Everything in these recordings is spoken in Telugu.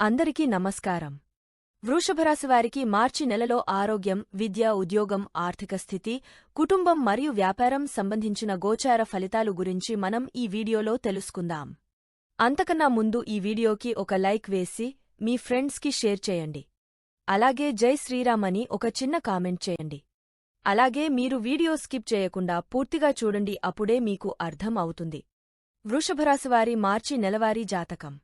అందరికీ నమస్కారం. వృషభరాశివారికి మార్చి నెలలో ఆరోగ్యం విద్య ఉద్యోగం ఆర్థిక స్థితి కుటుంబం మరియు వ్యాపారం సంబంధించిన గోచార ఫలితాలు గురించి మనం ఈ వీడియోలో తెలుసుకుందాం. అంతకన్నా ముందు ఈ వీడియోకి ఒక లైక్ వేసి మీ ఫ్రెండ్స్కి షేర్ చేయండి. అలాగే జై శ్రీరామ్ అని ఒక చిన్న కామెంట్ చేయండి. అలాగే మీరు వీడియో స్కిప్ చేయకుండా పూర్తిగా చూడండి అప్పుడే మీకు అర్థం అవుతుంది. వృషభరాశివారి మార్చి నెలవారీ జాతకం.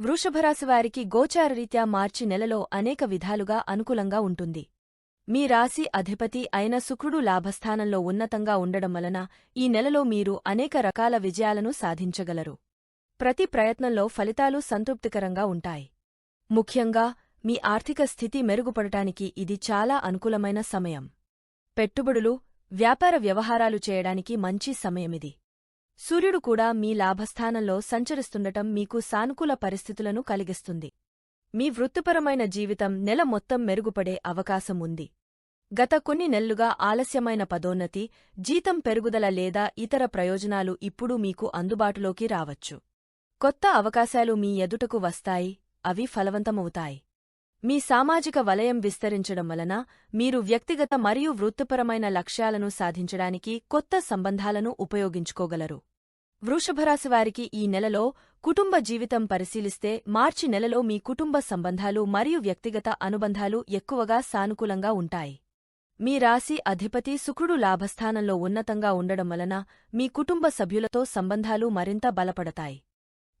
వృషభరాశివారికి గోచారరీత్యా మార్చి నెలలో అనేక విధాలుగా అనుకూలంగా ఉంటుంది. మీ రాశి అధిపతి అయిన శుక్రుడు లాభస్థానంలో ఉన్నతంగా ఉండడం వలన ఈ నెలలో మీరు అనేక రకాల విజయాలను సాధించగలరు. ప్రతి ప్రయత్నంలో ఫలితాలు సంతృప్తికరంగా ఉంటాయి. ముఖ్యంగా మీ ఆర్థిక స్థితి మెరుగుపడటానికి ఇది చాలా అనుకూలమైన సమయం. పెట్టుబడులు వ్యాపార వ్యవహారాలు చేయడానికి మంచి సమయమిది. సూర్యుడు కూడా మీ లాభస్థానంలో సంచరిస్తుండటం మీకు సానుకూల పరిస్థితులను కలిగిస్తుంది. మీ వృత్తిపరమైన జీవితం నెల మొత్తం మెరుగుపడే అవకాశం ఉంది. గత కొన్ని నెల్లుగా ఆలస్యమైన పదోన్నతి జీతం పెరుగుదల లేదా ఇతర ప్రయోజనాలు ఇప్పుడు మీకు అందుబాటులోకి రావచ్చు. కొత్త అవకాశాలు మీ ఎదుటకు వస్తాయి అవి ఫలవంతమవుతాయి. మీ సామాజిక వలయం విస్తరించడం వలన మీరు వ్యక్తిగత మరియు వృత్తిపరమైన లక్ష్యాలను సాధించడానికి కొత్త సంబంధాలను ఉపయోగించుకోగలరు. వృషభరాశివారికి ఈ నెలలో కుటుంబ జీవితం పరిశీలిస్తే మార్చి నెలలో మీ కుటుంబ సంబంధాలు మరియు వ్యక్తిగత అనుబంధాలు ఎక్కువగా సానుకూలంగా ఉంటాయి. మీ రాశి అధిపతి శుక్రుడు లాభస్థానంలో ఉన్నతంగా ఉండడం వలన మీ కుటుంబ సభ్యులతో సంబంధాలు మరింత బలపడతాయి.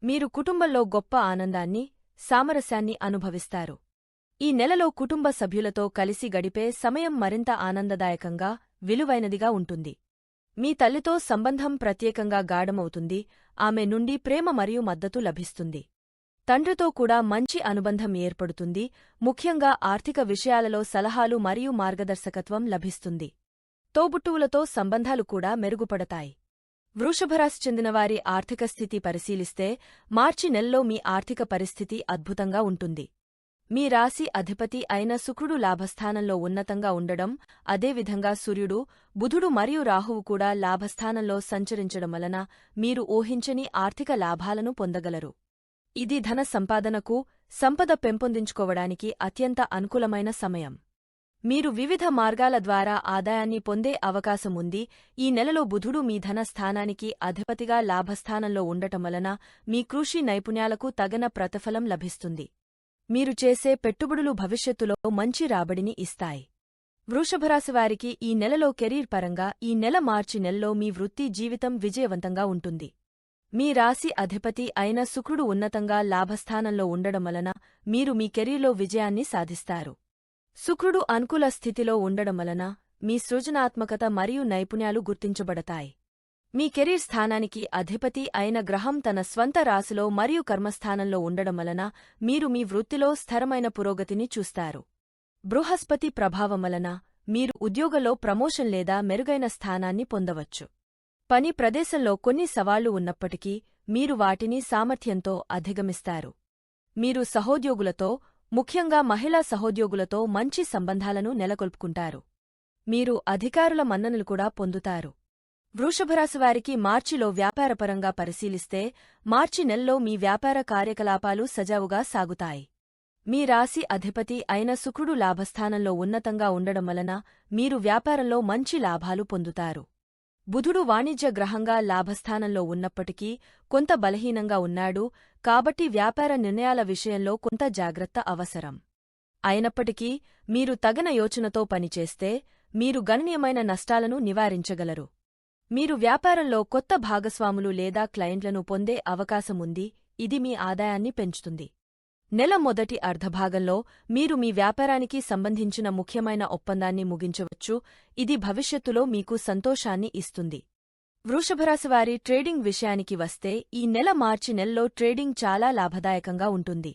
మీరు కుటుంబంలో గొప్ప ఆనందాన్ని సామరస్యాన్ని అనుభవిస్తారు. ఈ నెలలో కుటుంబ సభ్యులతో కలిసి గడిపే సమయం మరింత ఆనందదాయకంగా విలువైనదిగా ఉంటుంది. మీ తల్లితో సంబంధం ప్రత్యేకంగా గాఢమవుతుంది ఆమె నుండి ప్రేమ మరియు మద్దతు లభిస్తుంది. తండ్రితో కూడా మంచి అనుబంధం ఏర్పడుతుంది ముఖ్యంగా ఆర్థిక విషయాలలో సలహాలు మరియు మార్గదర్శకత్వం లభిస్తుంది. తోబుట్టువులతో సంబంధాలు కూడా మెరుగుపడతాయి. వృషభరాశి చెందినవారి ఆర్థిక స్థితి పరిశీలిస్తే మార్చి నెలలో మీ ఆర్థిక పరిస్థితి అద్భుతంగా ఉంటుంది. మీ రాశి అధిపతి అయిన శుక్రుడు లాభస్థానంలో ఉన్నతంగా ఉండడం అదేవిధంగా సూర్యుడు బుధుడు మరియు రాహువు కూడా లాభస్థానంలో సంచరించడం వలన మీరు ఊహించని ఆర్థిక లాభాలను పొందగలరు. ఇది ధన సంపాదనకు సంపద పెంపొందించుకోవడానికి అత్యంత అనుకూలమైన సమయం. మీరు వివిధ మార్గాల ద్వారా ఆదాయాన్ని పొందే అవకాశం ఉంది. ఈ నెలలో బుధుడు మీ ధన స్థానానికి అధిపతిగా లాభస్థానంలో ఉండటం వలన మీ కృషి నైపుణ్యాలకు తగన ప్రతిఫలం లభిస్తుంది. మీరు చేసే పెట్టుబడులు భవిష్యత్తులో మంచి రాబడిని ఇస్తాయి. వృషభరాశివారికి ఈ నెలలో కెరీర్ పరంగా ఈ నెల మార్చి నెలలో మీ వృత్తి జీవితం విజయవంతంగా ఉంటుంది. మీ రాశి అధిపతి అయిన శుక్రుడు ఉన్నతంగా లాభస్థానంలో ఉండడం వలన మీరు మీ కెరీర్లో విజయాన్ని సాధిస్తారు. శుక్రుడు అనుకూల స్థితిలో ఉండడం వలన మీ సృజనాత్మకత మరియు నైపుణ్యాలు గుర్తించబడతాయి. మీ కెరీర్ స్థానానికి అధిపతి అయిన గ్రహం తన స్వంత రాశిలో మరియు కర్మస్థానంలో ఉండడం వలన మీరు మీ వృత్తిలో స్థిరమైన పురోగతిని చూస్తారు. బృహస్పతి ప్రభావం వలన మీరు ఉద్యోగంలో ప్రమోషన్ లేదా మెరుగైన స్థానాన్ని పొందవచ్చు. పని ప్రదేశంలో కొన్ని సవాళ్ళు ఉన్నప్పటికీ మీరు వాటిని సామర్థ్యంతో అధిగమిస్తారు. మీరు సహోద్యోగులతో ముఖ్యంగా మహిళా సహోద్యోగులతో మంచి సంబంధాలను నెలకొల్పుకుంటారు. మీరు అధికారుల మన్ననలు కూడా పొందుతారు. వృషభరాశివారికి మార్చిలో వ్యాపారపరంగా పరిశీలిస్తే మార్చి నెలలో మీ వ్యాపార కార్యకలాపాలు సజావుగా సాగుతాయి. మీ రాశి అధిపతి అయిన శుక్రుడు లాభస్థానంలో ఉన్నతంగా ఉండడం వలన మీరు వ్యాపారంలో మంచి లాభాలు పొందుతారు. బుధుడు వాణిజ్య గ్రహంగా లాభస్థానంలో ఉన్నప్పటికీ కొంత బలహీనంగా ఉన్నాడు కాబట్టి వ్యాపార నిర్ణయాల విషయంలో కొంత జాగ్రత్త అవసరం. అయినప్పటికీ మీరు తగన యోచనతో పనిచేస్తే మీరు గణనీయమైన నష్టాలను నివారించగలరు. మీరు వ్యాపారంలో కొత్త భాగస్వాములు లేదా క్లయింట్లను పొందే అవకాశముంది ఇది మీ ఆదాయాన్ని పెంచుతుంది. నెల మొదటి అర్ధభాగంలో మీరు మీ వ్యాపారానికి సంబంధించిన ముఖ్యమైన ఒప్పందాన్ని ముగించవచ్చు ఇది భవిష్యత్తులో మీకు సంతోషాన్ని ఇస్తుంది. వృషభరాశివారి ట్రేడింగ్ విషయానికి వస్తే ఈ నెల మార్చి నెలలో ట్రేడింగ్ చాలా లాభదాయకంగా ఉంటుంది.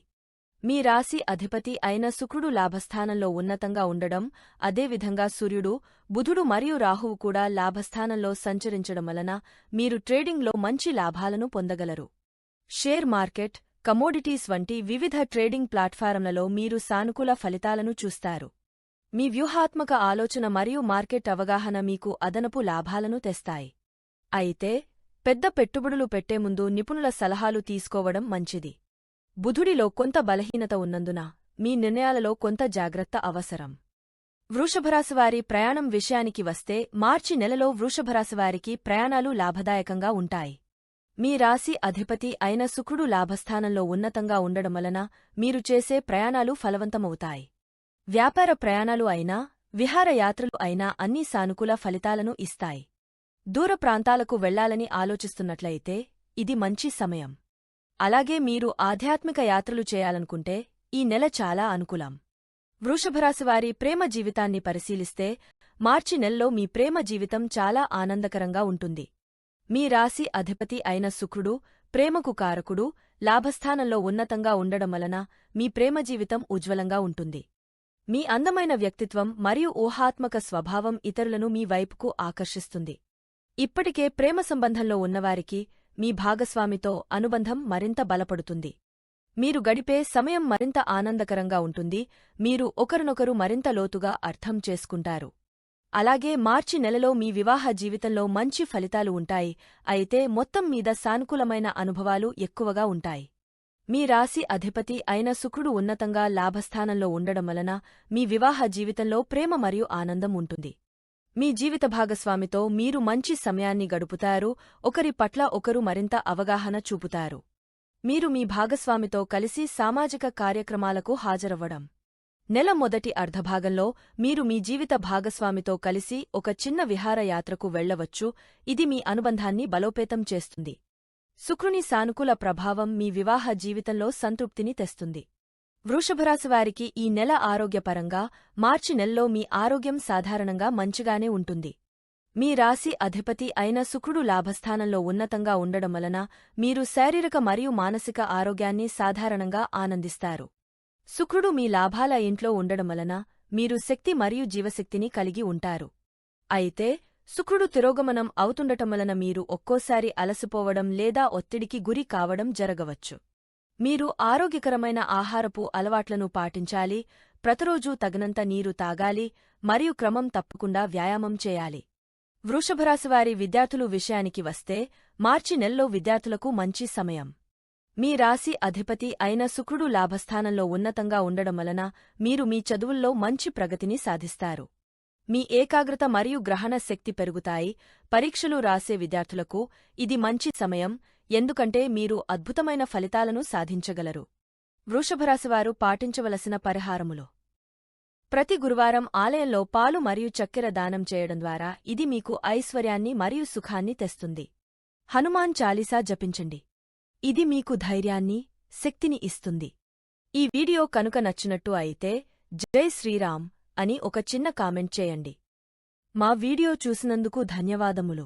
మీ రాశి అధిపతి అయిన శుక్రుడు లాభస్థానంలో ఉన్నతంగా ఉండడం అదేవిధంగా సూర్యుడు బుధుడు మరియు రాహువు కూడా లాభస్థానంలో సంచరించడం వలన మీరు ట్రేడింగ్లో మంచి లాభాలను పొందగలరు. షేర్ మార్కెట్ కమోడిటీస్ వంటి వివిధ ట్రేడింగ్ ప్లాట్ఫారంలలో మీరు సానుకూల ఫలితాలను చూస్తారు. మీ వ్యూహాత్మక ఆలోచన మరియు మార్కెట్ అవగాహన మీకు అదనపు లాభాలను తెస్తాయి. అయితే పెద్ద పెట్టుబడులు పెట్టే ముందు నిపుణుల సలహాలు తీసుకోవడం మంచిది. బుధుడిలో కొంత బలహీనత ఉన్నందున మీ నిర్ణయాలలో కొంత జాగ్రత్త అవసరం. వృషభరాశివారి ప్రయాణం విషయానికి వస్తే మార్చి నెలలో వృషభరాశివారికి ప్రయాణాలు లాభదాయకంగా ఉంటాయి. మీ రాశి అధిపతి అయిన శుక్రుడు లాభస్థానంలో ఉన్నతంగా ఉండడం వలన మీరు చేసే ప్రయాణాలు ఫలవంతమవుతాయి. వ్యాపార ప్రయాణాలు అయినా విహారయాత్రలు అయినా అన్ని సానుకూల ఫలితాలను ఇస్తాయి. దూర ప్రాంతాలకు వెళ్ళాలని ఆలోచిస్తున్నట్లయితే ఇది మంచి సమయం. అలాగే మీరు ఆధ్యాత్మిక యాత్రలు చేయాలనుకుంటే ఈ నెల చాలా అనుకూలం. వృషభరాశివారి ప్రేమ జీవితాన్ని పరిశీలిస్తే మార్చి నెలలో మీ ప్రేమ జీవితం చాలా ఆనందకరంగా ఉంటుంది. మీ రాశి అధిపతి అయిన శుక్రుడు ప్రేమకు కారకుడు లాభస్థానంలో ఉన్నతంగా ఉండడం వలన మీ ప్రేమ జీవితం ఉజ్వలంగా ఉంటుంది. మీ అందమైన వ్యక్తిత్వం మరియు ఊహాత్మక స్వభావం ఇతరులను మీ వైపుకు ఆకర్షిస్తుంది. ఇప్పటికే ప్రేమ సంబంధంలో ఉన్నవారికి మీ భాగస్వామితో అనుబంధం మరింత బలపడుతుంది. మీరు గడిపే సమయం మరింత ఆనందకరంగా ఉంటుంది. మీరు ఒకరినొకరు మరింత లోతుగా అర్థం చేసుకుంటారు. అలాగే మార్చి నెలలో మీ వివాహ జీవితంలో మంచి ఫలితాలు ఉంటాయి. అయితే మొత్తం మీద సానుకూలమైన అనుభవాలు ఎక్కువగా ఉంటాయి. మీ రాశి అధిపతి అయిన శుక్రుడు ఉన్నతంగా లాభస్థానంలో ఉండడం వలన మీ వివాహ జీవితంలో ప్రేమ మరియు ఆనందం ఉంటుంది. మీ జీవిత భాగస్వామితో మీరు మంచి సమయాన్ని గడుపుతారు ఒకరి పట్ల ఒకరు మరింత అవగాహన చూపుతారు. మీరు మీ భాగస్వామితో కలిసి సామాజిక కార్యక్రమాలకు హాజరవ్వడం. నెల మొదటి అర్ధభాగంలో మీరు మీ జీవిత భాగస్వామితో కలిసి ఒక చిన్న విహారయాత్రకు వెళ్ళవచ్చు ఇది మీ అనుబంధాన్ని బలోపేతం చేస్తుంది. శుక్రుని సానుకూల ప్రభావం మీ వివాహ జీవితంలో సంతృప్తిని తెస్తుంది. వృషభరాశివారికి ఈ నెల ఆరోగ్యపరంగా మార్చి నెలలో మీ ఆరోగ్యం సాధారణంగా మంచిగానే ఉంటుంది. మీ రాశి అధిపతి అయిన శుక్రుడు లాభస్థానంలో ఉన్నతంగా ఉండడం వలన మీరు శారీరక మరియు మానసిక ఆరోగ్యాన్ని సాధారణంగా ఆనందిస్తారు. శుక్రుడు మీ లాభాల ఇంట్లో ఉండడం వలన మీరు శక్తి మరియు జీవశక్తిని కలిగి ఉంటారు. అయితే శుక్రుడు తిరోగమనం అవుతుండటం వలన మీరు ఒక్కోసారి అలసిపోవడం లేదా ఒత్తిడికి గురి కావడం జరగవచ్చు. మీరు ఆరోగ్యకరమైన ఆహారపు అలవాట్లను పాటించాలి ప్రతిరోజూ తగినంత నీరు తాగాలి మరియు క్రమం తప్పకుండా వ్యాయామం చేయాలి. వృషభరాశివారి విద్యార్థులు విషయానికి వస్తే మార్చి నెలలో విద్యార్థులకు మంచి సమయం. మీ రాశి అధిపతి అయిన శుక్రుడు లాభస్థానంలో ఉన్నతంగా ఉండడం వలన మీరు మీ చదువుల్లో మంచి ప్రగతిని సాధిస్తారు. మీ ఏకాగ్రత మరియు గ్రహణ శక్తి పెరుగుతాయి. పరీక్షలు రాసే విద్యార్థులకు ఇది మంచి సమయం. ఎందుకంటే మీరు అద్భుతమైన ఫలితాలను సాధించగలరు. వృషభరాశివారు పాటించవలసిన పరిహారములు. ప్రతి గురువారం ఆలయంలో పాలు మరియు చక్కెర దానం చేయడం ద్వారా ఇది మీకు ఐశ్వర్యాన్ని మరియు సుఖాన్ని తెస్తుంది. హనుమాన్ చాలీసా జపించండి. ఇది మీకు ధైర్యాన్ని శక్తిని ఇస్తుంది. ఈ వీడియో కనుక నచ్చినట్టు అయితే జై శ్రీరామ్ అని ఒక చిన్న కామెంట్ చేయండి. మా వీడియో చూసినందుకు ధన్యవాదములు.